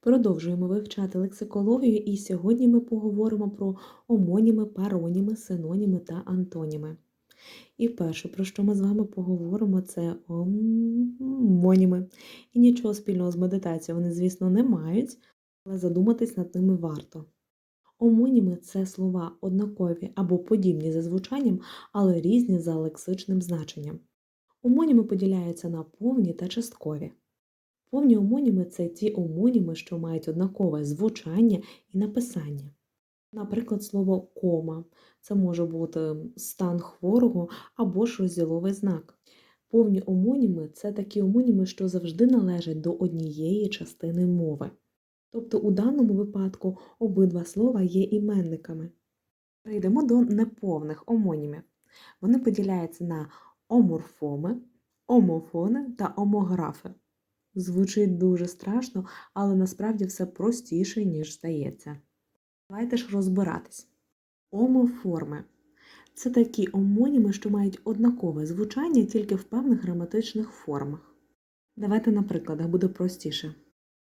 Продовжуємо вивчати лексикологію, і сьогодні ми поговоримо про омоніми, пароніми, синоніми та антоніми. І перше, про що ми з вами поговоримо, це омоніми. І нічого спільного з медитацією вони, звісно, не мають, але задуматись над ними варто. Омоніми це слова однакові або подібні за звучанням, але різні за лексичним значенням. Омоніми поділяються на повні та часткові. Повні омоніми це ті омоніми, що мають однакове звучання і написання. Наприклад, слово кома це може бути стан хворого або ж розділовий знак. Повні омоніми це такі омоніми, що завжди належать до однієї частини мови. Тобто у даному випадку обидва слова є іменниками. Перейдемо до неповних омонімів. Вони поділяються на оморфоми, омофони та омографи. Звучить дуже страшно, але насправді все простіше, ніж здається. Давайте ж розбиратись. Омоформи це такі омоніми, що мають однакове звучання тільки в певних граматичних формах. Давайте на прикладах буде простіше.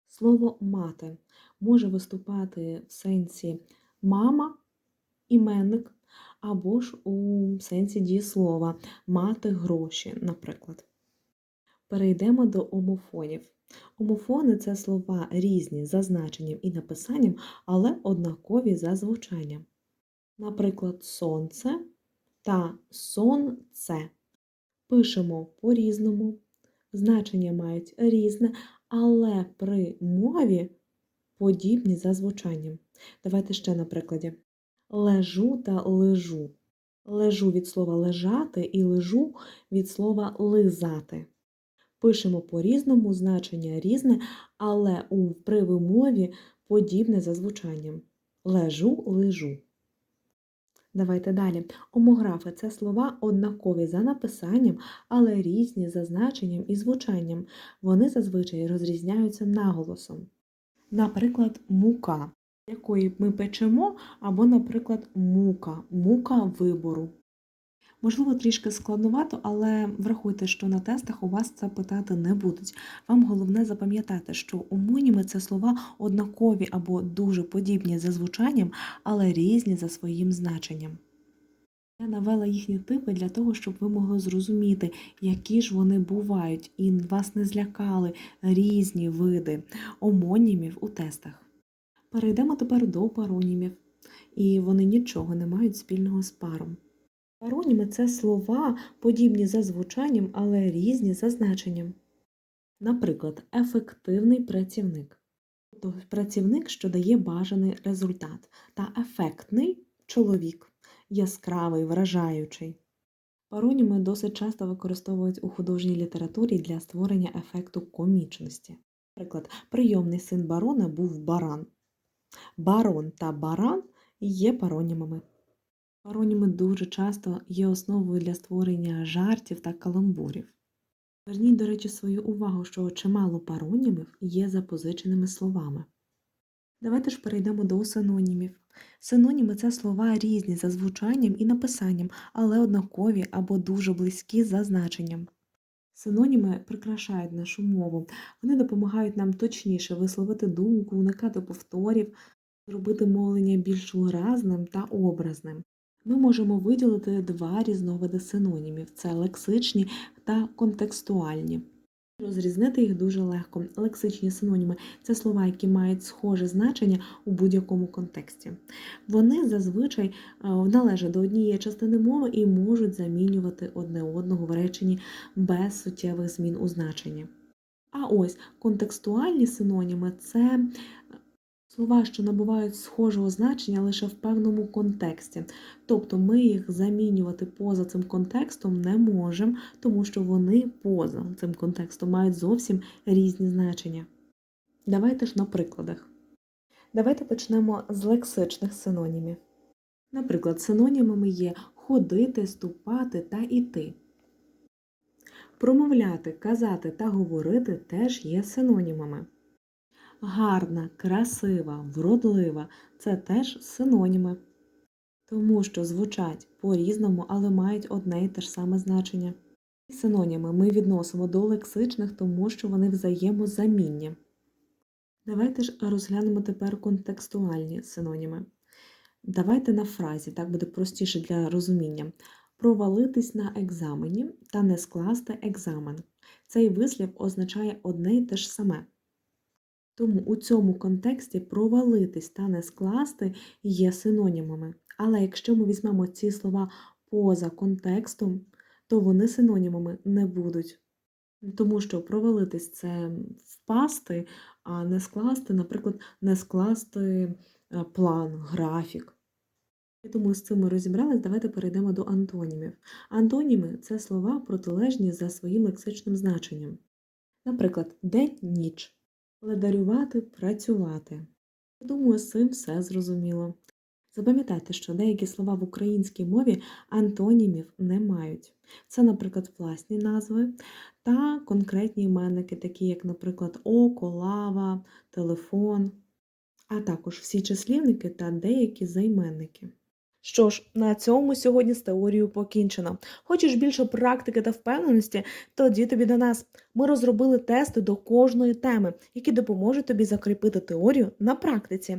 Слово мати може виступати в сенсі мама, іменник, або ж у сенсі дієслова мати гроші, наприклад. Перейдемо до омофонів. Омофони це слова різні за значенням і написанням, але однакові за звучанням. Наприклад, сонце та сонце. Пишемо по-різному, значення мають різне, але при мові подібні за звучанням. Давайте ще на прикладі. Лежу та лежу. Лежу від слова лежати і лежу від слова лизати. Пишемо по-різному, значення різне, але у при вимові подібне за звучанням. Лежу, лежу. Давайте далі. Омографи це слова однакові за написанням, але різні за значенням і звучанням. Вони зазвичай розрізняються наголосом. Наприклад, мука, якої ми печемо, або, наприклад, мука, мука вибору. Можливо, трішки складновато, але врахуйте, що на тестах у вас це питати не будуть. Вам головне запам'ятати, що омоніми це слова однакові або дуже подібні за звучанням, але різні за своїм значенням. Я навела їхні типи для того, щоб ви могли зрозуміти, які ж вони бувають, і вас не злякали різні види омонімів у тестах. Перейдемо тепер до паронімів, і вони нічого не мають спільного з паром. Пароніми це слова, подібні за звучанням, але різні за значенням. Наприклад, ефективний працівник, тобто працівник, що дає бажаний результат, та ефектний чоловік, яскравий, вражаючий. Пароніми досить часто використовують у художній літературі для створення ефекту комічності. Наприклад, прийомний син барона був баран. Барон та баран є паронімами. Пароніми дуже часто є основою для створення жартів та каламбурів. Зверніть, до речі, свою увагу, що чимало паронімів є запозиченими словами. Давайте ж перейдемо до синонімів. Синоніми це слова різні за звучанням і написанням, але однакові або дуже близькі за значенням. Синоніми прикрашають нашу мову, вони допомагають нам точніше висловити думку, уникати повторів, зробити мовлення більш виразним та образним. Ми можемо виділити два різновиди синонімів це лексичні та контекстуальні. Розрізнити їх дуже легко. Лексичні синоніми це слова, які мають схоже значення у будь-якому контексті. Вони зазвичай е, належать до однієї частини мови і можуть замінювати одне одного в реченні без суттєвих змін у значенні. А ось контекстуальні синоніми це Слова, що набувають схожого значення лише в певному контексті, тобто ми їх замінювати поза цим контекстом не можемо, тому що вони поза цим контекстом мають зовсім різні значення. Давайте ж на прикладах. Давайте почнемо з лексичних синонімів. Наприклад, синонімами є ходити, ступати та іти. Промовляти, казати та говорити теж є синонімами гарна, красива, вродлива це теж синоніми, тому що звучать по-різному, але мають одне і те ж саме значення. Синоніми ми відносимо до лексичних, тому що вони взаємозамінні. Давайте ж розглянемо тепер контекстуальні синоніми. Давайте на фразі, так буде простіше для розуміння. Провалитись на екзамені та не скласти екзамен. Цей вислів означає одне й те ж саме. Тому у цьому контексті провалитись та не скласти є синонімами. Але якщо ми візьмемо ці слова поза контекстом, то вони синонімами не будуть. Тому що провалитись це впасти, а не скласти, наприклад, не скласти е, план, графік. Тому з цим ми розібрались, давайте перейдемо до антонімів. Антоніми це слова протилежні за своїм лексичним значенням. Наприклад, день ніч, ледарювати працювати. Я Думаю, з цим все зрозуміло. Запам'ятайте, що деякі слова в українській мові антонімів не мають. Це, наприклад, власні назви та конкретні іменники, такі як, наприклад, око, лава, телефон, а також всі числівники та деякі займенники. Що ж, на цьому сьогодні з теорією покінчено. Хочеш більше практики та впевненості? Тоді тобі до нас. Ми розробили тести до кожної теми, які допоможуть тобі закріпити теорію на практиці.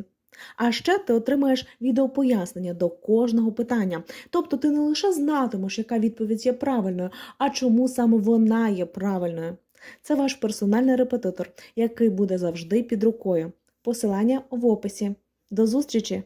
А ще ти отримаєш відеопояснення до кожного питання. Тобто ти не лише знатимеш, яка відповідь є правильною, а чому саме вона є правильною. Це ваш персональний репетитор, який буде завжди під рукою. Посилання в описі. До зустрічі!